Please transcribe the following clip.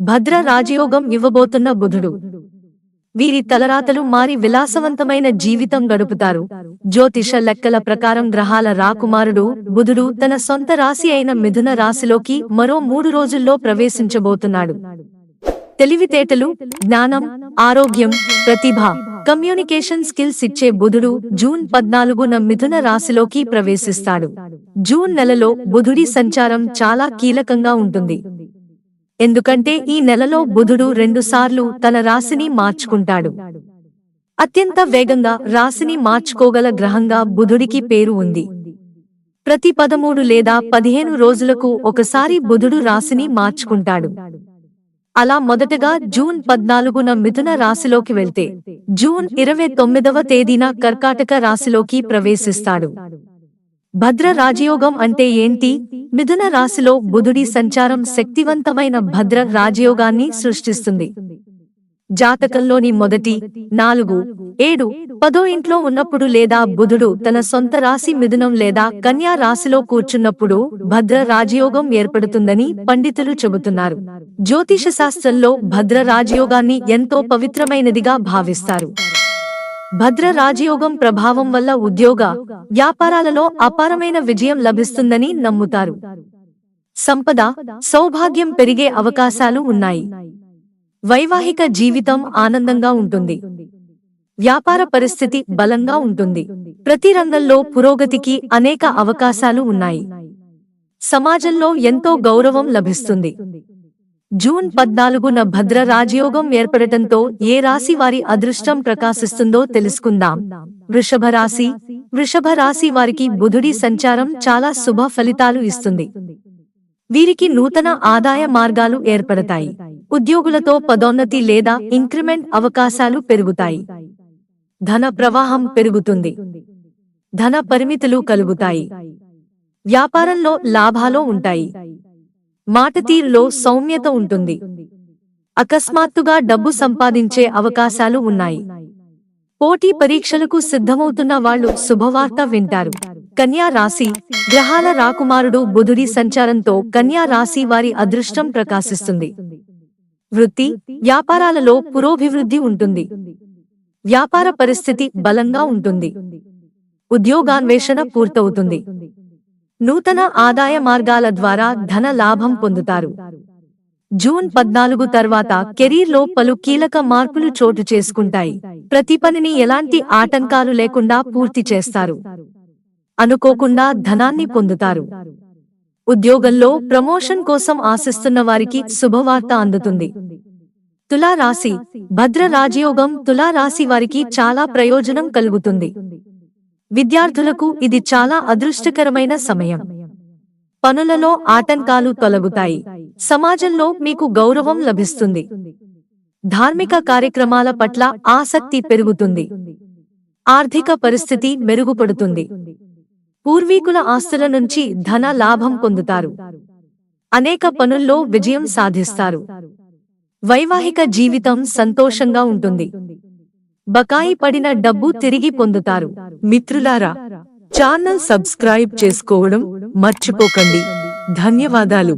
భద్ర రాజయోగం ఇవ్వబోతున్న బుధుడు. వీరి తలరాతలు మారి విలాసవంతమైన జీవితం గడుపుతారు. జ్యోతిష లెక్కల ప్రకారం గ్రహాల రాకుమారుడు బుధుడు తన సొంత రాశి అయిన మిథున రాశిలోకి మరో మూడు రోజుల్లో ప్రవేశించబోతున్నాడు. తెలివితేటలు జ్ఞానం ఆరోగ్యం ప్రతిభ కమ్యూనికేషన్ స్కిల్స్ ఇచ్చే బుధుడు జూన్ పద్నాలుగున మిథున రాశిలోకి ప్రవేశిస్తాడు. జూన్ నెలలో బుధుడి సంచారం చాలా కీలకంగా ఉంటుంది. ఎందుకంటే ఈ నెలలో బుధుడు రెండుసార్లు తన రాశిని మార్చుకుంటాడు. అత్యంత వేగంగా రాశిని మార్చుకోగల గ్రహంగా బుధుడికి పేరు ఉంది. ప్రతి పదమూడు లేదా పదిహేను రోజులకు ఒకసారి బుధుడు రాశిని మార్చుకుంటాడు. అలా మొదటగా జూన్ పద్నాలుగున మిథున రాశిలోకి వెళ్తే జూన్ ఇరవై తొమ్మిదవ తేదీన కర్కాటక రాశిలోకి ప్రవేశిస్తాడు. భద్ర రాజయోగం అంటే ఏంటి? మిథున రాశిలో బుధుడి సంచారం శక్తివంతమైన భద్ర రాజయోగాన్ని సృష్టిస్తుంది. జాతకంలోని మొదటి నాలుగు ఏడు పదో ఇంట్లో ఉన్నప్పుడు లేదా బుధుడు తన సొంత రాశి మిథునం లేదా కన్యా రాశిలో కూర్చున్నప్పుడు భద్ర రాజయోగం ఏర్పడుతుందని పండితులు చెబుతున్నారు. జ్యోతిష శాస్త్రంలో భద్ర రాజయోగాన్ని ఎంతో పవిత్రమైనదిగా భావిస్తారు. భద్ర రాజయోగం ప్రభావం వల్ల ఉద్యోగ వ్యాపారాలలో అపారమైన విజయం లభిస్తుందని నమ్ముతారు. సంపద సౌభాగ్యం పెరిగే అవకాశాలు ఉన్నాయి. వైవాహిక జీవితం ఆనందంగా ఉంటుంది. వ్యాపార పరిస్థితి బలంగా ఉంటుంది. ప్రతి రంగంలో పురోగతికి అనేక అవకాశాలు ఉన్నాయి. సమాజంలో ఎంతో గౌరవం లభిస్తుంది. జూన్ పద్నాలుగున భద్ర రాజయోగం ఏర్పడటంతో ఏ రాశి వారి అదృష్టం ప్రకాశిస్తుందో తెలుసుకుందాం. వృషభ రాశి. వృషభ రాశి వారికి బుధుడి సంచారం చాలా శుభ ఫలితాలు ఇస్తుంది. వీరికి నూతన ఆదాయ మార్గాలు ఏర్పడతాయి. ఉద్యోగులతో పదోన్నతి లేదా ఇంక్రిమెంట్ అవకాశాలు పెరుగుతాయి. ధన ప్రవాహం పెరుగుతుంది. ధన పరిమితులు కలుగుతాయి. వ్యాపారంలో లాభాలు ఉంటాయి. మాట తీరులో సౌమ్యత ఉంటుంది. అకస్మాత్తుగా డబ్బు సంపాదించే అవకాశాలు ఉన్నాయి. పోటీ పరీక్షలకు సిద్ధమవుతున్న వాళ్ళు శుభవార్త వింటారు. కన్యా రాశి గ్రహాల రాకుమారుడు బుధుడి సంచారంతో కన్యా రాశి వారి అదృష్టం ప్రకాశిస్తుంది. వృత్తి వ్యాపారాలలో పురోభివృద్ధి ఉంటుంది. వ్యాపార పరిస్థితి బలంగా ఉంటుంది. ఉద్యోగాన్వేషణ పూర్తవుతుంది. నూతన ఆదాయ మార్గాల ద్వారా ధన లాభం పొందుతారు. జూన్ పద్నాలుగు తర్వాత కెరీర్లో పలు కీలక మార్పులు చోటు చేసుకుంటాయి. ప్రతి పనిని ఎలాంటి ఆటంకాలు లేకుండా పూర్తి చేస్తారు. అనుకోకుండా ధనాన్ని పొందుతారు. ఉద్యోగంలో ప్రమోషన్ కోసం ఆశిస్తున్న వారికి శుభవార్త అందుతుంది. తులా రాశి భద్ర రాజయోగం తులా రాశి వారికి చాలా ప్రయోజనం కలుగుతుంది. విద్యార్థులకు ఇది చాలా అదృష్టకరమైన సమయం. పనులలో ఆటంకాలు తొలగుతాయి. సమాజంలో మీకు గౌరవం లభిస్తుంది. ధార్మిక కార్యక్రమాల పట్ల ఆసక్తి పెరుగుతుంది. ఆర్థిక పరిస్థితి మెరుగుపడుతుంది. పూర్వీకుల ఆస్తుల నుంచి ధన లాభం పొందుతారు. అనేక పనుల్లో విజయం సాధిస్తారు. వైవాహిక జీవితం సంతోషంగా ఉంటుంది. బకాయి పడిన డబ్బు తిరిగి పొందుతారు. మిత్రులారా ఛానల్ సబ్స్క్రైబ్ చేసుకోవడం మర్చిపోకండి. ధన్యవాదాలు.